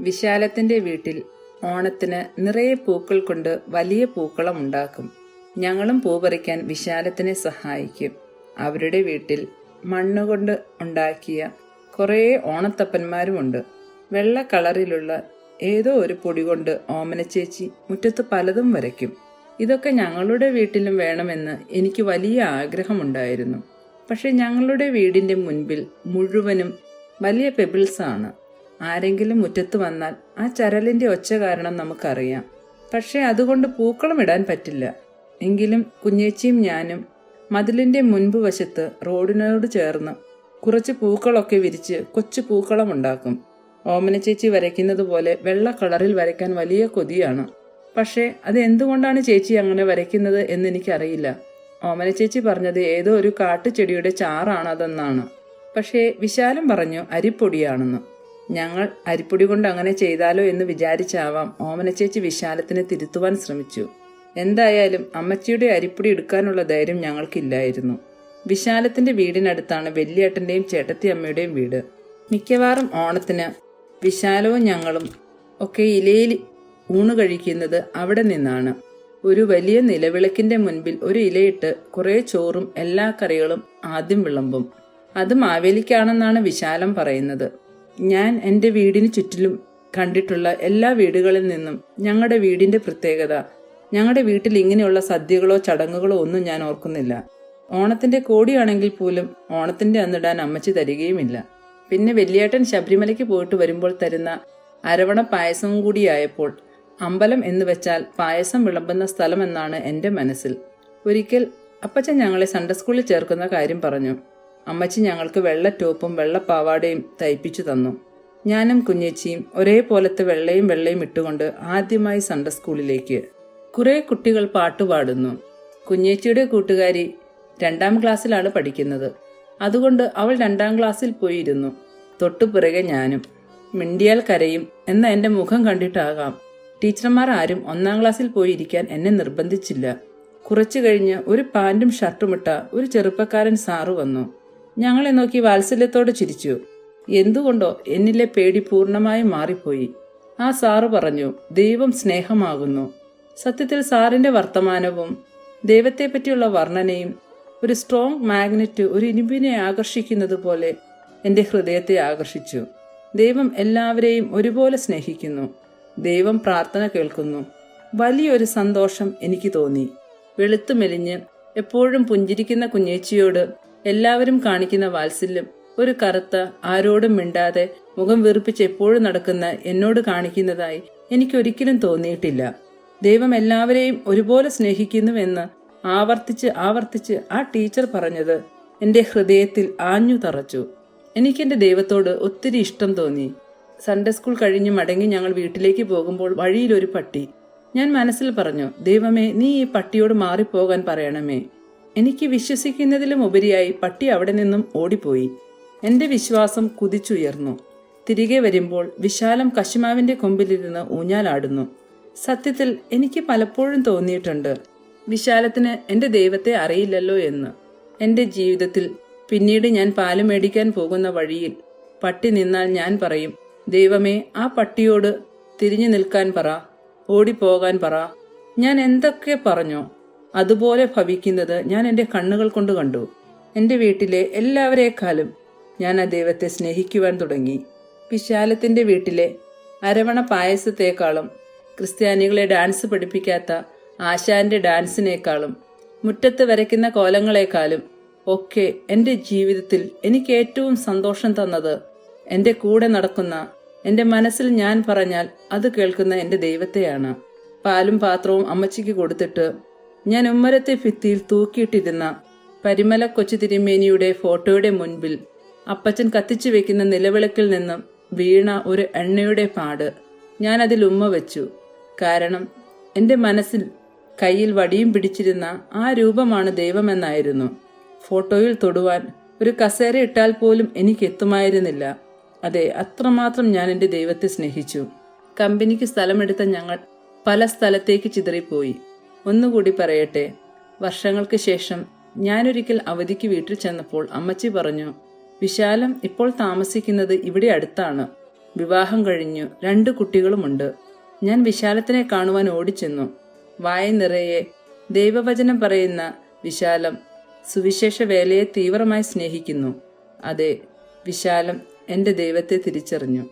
വിശാലത്തിന്റെ വീട്ടിൽ ഓണത്തിന് നിറയെ പൂക്കൾ കൊണ്ട് വലിയ പൂക്കളം ഉണ്ടാക്കും. ഞങ്ങളും പൂ പറിക്കാൻ വിശാലത്തിനെ സഹായിക്കും. അവരുടെ വീട്ടിൽ മണ്ണുകൊണ്ട് ഉണ്ടാക്കിയ കുറേ ഓണത്തപ്പന്മാരുമുണ്ട്. വെള്ള കളറിലുള്ള ഏതോ ഒരു പൊടി കൊണ്ട് ഓമനച്ചേച്ചി മുറ്റത്ത് പലതും വരയ്ക്കും. ഇതൊക്കെ ഞങ്ങളുടെ വീട്ടിലും വേണമെന്ന് എനിക്ക് വലിയ ആഗ്രഹമുണ്ടായിരുന്നു. പക്ഷെ ഞങ്ങളുടെ വീടിന്റെ മുൻപിൽ മുഴുവനും വലിയ പെബിൾസാണ് ആരെങ്കിലും മുറ്റത്ത് വന്നാൽ ആ ചരലിന്റെ ഒച്ച കാരണം നമുക്കറിയാം. പക്ഷേ അതുകൊണ്ട് പൂക്കളം ഇടാൻ പറ്റില്ല. എങ്കിലും കുഞ്ഞേച്ചിയും ഞാനും മതിലിന്റെ മുൻപ് വശത്ത് റോഡിനോട് ചേർന്ന് കുറച്ച് പൂക്കളൊക്കെ വിരിച്ച് കൊച്ചു പൂക്കളം ഉണ്ടാക്കും. ഓമന ചേച്ചി വരയ്ക്കുന്നത് പോലെ വെള്ള കളറിൽ വരയ്ക്കാൻ വലിയ കൊതിയാണ്. പക്ഷേ അത് എന്തുകൊണ്ടാണ് ചേച്ചി അങ്ങനെ വരയ്ക്കുന്നത് എന്ന് എനിക്കറിയില്ല. ഓമന ചേച്ചി പറഞ്ഞത് ഏതോ ഒരു കാട്ടുചെടിയുടെ ചാറാണ് അതെന്നാണ് പക്ഷേ വിശാലം പറഞ്ഞു അരിപ്പൊടിയാണെന്ന്. ഞങ്ങൾ അരിപ്പൊടി കൊണ്ട് അങ്ങനെ ചെയ്താലോ എന്ന് വിചാരിച്ചാവാം ഓമന ചേച്ചി വിശാലത്തിനെ തിരുത്തുവാൻ ശ്രമിച്ചു. എന്തായാലും അമ്മച്ചിയുടെ അരിപ്പൊടി എടുക്കാനുള്ള ധൈര്യം ഞങ്ങൾക്കില്ലായിരുന്നു. വിശാലത്തിന്റെ വീടിനടുത്താണ് വല്യേട്ടന്റെയും ചേട്ടത്തി അമ്മയുടെയും വീട്. മിക്കവാറും ഓണത്തിന് വിശാലവും ഞങ്ങളും ഒക്കെ ഇലയിൽ ഊണ് കഴിക്കുന്നത് അവിടെ നിന്നാണ്. ഒരു വലിയ നിലവിളക്കിന്റെ മുൻപിൽ ഒരു ഇലയിട്ട് കുറേ ചോറും എല്ലാ കറികളും ആദ്യം വിളമ്പും. അത് മാവേലിക്കാണെന്നാണ് വിശാലം പറയുന്നത്. ഞാൻ എന്റെ വീടിന് ചുറ്റിലും കണ്ടിട്ടുള്ള എല്ലാ വീടുകളിൽ നിന്നും ഞങ്ങളുടെ വീടിന്റെ പ്രത്യേകത ഞങ്ങളുടെ വീട്ടിൽ ഇങ്ങനെയുള്ള സദ്യകളോ ചടങ്ങുകളോ ഒന്നും ഞാൻ ഓർക്കുന്നില്ല. ഓണത്തിന്റെ കോടിയാണെങ്കിൽ പോലും ഓണത്തിന്റെ അന്നിടാൻ അമ്മച്ചി തരികയുമില്ല. പിന്നെ വെള്ളിയേട്ടൻ ശബരിമലയ്ക്ക് പോയിട്ട് വരുമ്പോൾ തരുന്ന അരവണ പായസവും കൂടിയായപ്പോൾ അമ്പലം എന്ന് വെച്ചാൽ പായസം വിളമ്പുന്ന സ്ഥലമെന്നാണ് എന്റെ മനസ്സിൽ. ഒരിക്കൽ അപ്പച്ചൻ ഞങ്ങളെ സൺഡേ സ്കൂളിൽ ചേർക്കുന്ന കാര്യം പറഞ്ഞു. അമ്മച്ചി ഞങ്ങൾക്ക് വെള്ള ടോപ്പും വെള്ള പാവാടയും തയ്പ്പിച്ചു തന്നു. ഞാനും കുഞ്ഞേച്ചിയും ഒരേപോലത്തെ വെള്ളയും വെള്ളയും ഇട്ടുകൊണ്ട് ആദ്യമായി സൺഡേ സ്കൂളിലേക്ക് കുറെ കുട്ടികൾ പാട്ടുപാടുന്നു കുഞ്ഞേച്ചിയുടെ കൂട്ടുകാരി രണ്ടാം ക്ലാസ്സിലാണ് പഠിക്കുന്നത്. അതുകൊണ്ട് അവൾ രണ്ടാം ക്ലാസ്സിൽ പോയിരുന്നു. തൊട്ടുപിറകെ ഞാനും. മിണ്ടിയാൽ കരയും എന്ന എന്റെ മുഖം കണ്ടിട്ടാകാം. ടീച്ചർമാർ ആരും ഒന്നാം ക്ലാസ്സിൽ പോയിരിക്കാൻ എന്നെ നിർബന്ധിച്ചില്ല. കുറച്ചു കഴിഞ്ഞ് ഒരു പാന്റും ഷർട്ടുമിട്ട ഒരു ചെറുപ്പക്കാരൻ സാറു വന്നു. ഞങ്ങളെ നോക്കി വാത്സല്യത്തോടെ ചിരിച്ചു. എന്തുകൊണ്ടോ എന്നിലെ പേടി പൂർണമായും മാറിപ്പോയി. ആ സാറ് പറഞ്ഞു ദൈവം സ്നേഹമാകുന്നു. സത്യത്തിൽ സാറിന്റെ വർത്തമാനവും ദൈവത്തെപ്പറ്റിയുള്ള വർണനയും ഒരു സ്ട്രോങ് മാഗ്നറ്റ് ഒരു ഇരുമ്പിനെ ആകർഷിക്കുന്നത് പോലെ എന്റെ ഹൃദയത്തെ ആകർഷിച്ചു. ദൈവം എല്ലാവരെയും ഒരുപോലെ സ്നേഹിക്കുന്നു. ദൈവം പ്രാർത്ഥന കേൾക്കുന്നു. വലിയൊരു സന്തോഷം എനിക്ക് തോന്നി. വെളുത്തു മെലിഞ്ഞ് എപ്പോഴും പുഞ്ചിരിക്കുന്ന കുഞ്ഞേച്ചിയോട് എല്ലാവരും കാണിക്കുന്ന വാത്സല്യം ഒരു കറുത്ത ആരോടും മിണ്ടാതെ മുഖം വീർപ്പിച്ച് എപ്പോഴും നടക്കുന്ന എന്നോട് കാണിക്കുന്നതായി എനിക്കൊരിക്കലും തോന്നിയിട്ടില്ല. ദൈവം എല്ലാവരെയും ഒരുപോലെ സ്നേഹിക്കുന്നുവെന്ന് ആവർത്തിച്ച് ആവർത്തിച്ച് ആ ടീച്ചർ പറഞ്ഞത് എന്റെ ഹൃദയത്തിൽ ആഞ്ഞു തറച്ചു. എനിക്കെന്റെ ദൈവത്തോട് ഒത്തിരി ഇഷ്ടം തോന്നി. സൺഡേ സ്കൂൾ കഴിഞ്ഞ് മടങ്ങി ഞങ്ങൾ വീട്ടിലേക്ക് പോകുമ്പോൾ വഴിയിലൊരു പട്ടി. ഞാൻ മനസ്സിൽ പറഞ്ഞു ദൈവമേ നീ ഈ പട്ടിയോട് മാറിപ്പോകാൻ പറയണമേ. എനിക്ക് വിശ്വസിക്കുന്നതിലും ഉപരിയായി പട്ടി അവിടെ നിന്നും ഓടിപ്പോയി. എന്റെ വിശ്വാസം കുതിച്ചുയർന്നു. തിരികെ വരുമ്പോൾ വിശാലം കശുമാവിന്റെ കൊമ്പിലിരുന്ന് ഊഞ്ഞാലാടുന്നു. സത്യത്തിൽ എനിക്ക് പലപ്പോഴും തോന്നിയിട്ടുണ്ട്. വിശാലത്തിന് എന്റെ ദൈവത്തെ അറിയില്ലല്ലോ എന്ന്. എന്റെ ജീവിതത്തിൽ പിന്നീട് ഞാൻ പാൽ മേടിക്കാൻ പോകുന്ന വഴിയിൽ പട്ടി നിന്നാൽ ഞാൻ പറയും ദൈവമേ ആ പട്ടിയോട് തിരിഞ്ഞു നിൽക്കാൻ പറ ഓടിപ്പോകാൻ പറ. ഞാൻ എന്തൊക്കെ പറഞ്ഞോ? അതുപോലെ ഭവിക്കുന്നത് ഞാൻ എന്റെ കണ്ണുകൾ കൊണ്ട് കണ്ടു. എന്റെ വീട്ടിലെ എല്ലാവരേക്കാളും ഞാൻ ആ ദൈവത്തെ സ്നേഹിക്കുവാൻ തുടങ്ങി. വിശാലത്തിന്റെ വീട്ടിലെ അരവണ പായസത്തേക്കാളും ക്രിസ്ത്യാനികളെ ഡാൻസ് പഠിപ്പിക്കാത്ത ആശാന്റെ ഡാൻസിനേക്കാളും മുറ്റത്ത് വരയ്ക്കുന്ന കോലങ്ങളെക്കാളും ഒക്കെ എന്റെ ജീവിതത്തിൽ എനിക്ക് ഏറ്റവും സന്തോഷം തന്നത് എന്റെ കൂടെ നടക്കുന്ന എന്റെ മനസ്സിൽ ഞാൻ പറഞ്ഞാൽ അത് കേൾക്കുന്ന എന്റെ ദൈവത്തെയാണ്. പാലും പാത്രവും അമ്മച്ചിക്ക് കൊടുത്തിട്ട് ഞാൻ ഉമ്മരത്തെ ഭിത്തിയിൽ തൂക്കിയിട്ടിരുന്ന പരിമല കൊച്ചു തിരുമേനിയുടെ ഫോട്ടോയുടെ മുൻപിൽ അപ്പച്ചൻ കത്തിച്ചു വെക്കുന്ന നിലവിളക്കിൽ നിന്നും വീണ ഒരു എണ്ണയുടെ പാട് ഞാൻ അതിൽ ഉമ്മ വെച്ചു. കാരണം എന്റെ മനസ്സിൽ കയ്യിൽ വടിയും പിടിച്ചിരുന്ന ആ രൂപമാണ് ദൈവമെന്നായിരുന്നു. ഫോട്ടോയിൽ തൊടുവാൻ ഒരു കസേര ഇട്ടാൽ പോലും എനിക്ക് എത്തുമായിരുന്നില്ല അതെ അത്രമാത്രം ഞാൻ എന്റെ ദൈവത്തെ സ്നേഹിച്ചു. കമ്പനിക്ക് സ്ഥലമെടുത്ത ഞങ്ങൾ പല സ്ഥലത്തേക്ക് ചിതറിപ്പോയി. ഒന്നുകൂടി പറയട്ടെ. വർഷങ്ങൾക്ക് ശേഷം ഞാനൊരിക്കൽ അവധിക്ക് വീട്ടിൽ ചെന്നപ്പോൾ അമ്മച്ചി പറഞ്ഞു വിശാലം ഇപ്പോൾ താമസിക്കുന്നത് ഇവിടെ അടുത്താണ്. വിവാഹം കഴിഞ്ഞു രണ്ട് കുട്ടികളുമുണ്ട്. ഞാൻ വിശാലത്തിനെ കാണുവാൻ ഓടിച്ചെന്നു. വായ നിറയെ ദൈവവചനം പറയുന്ന വിശാലം സുവിശേഷ വേലയെ തീവ്രമായി സ്നേഹിക്കുന്നു. അതെ വിശാലം എന്റെ ദൈവത്തെ തിരിച്ചറിഞ്ഞു.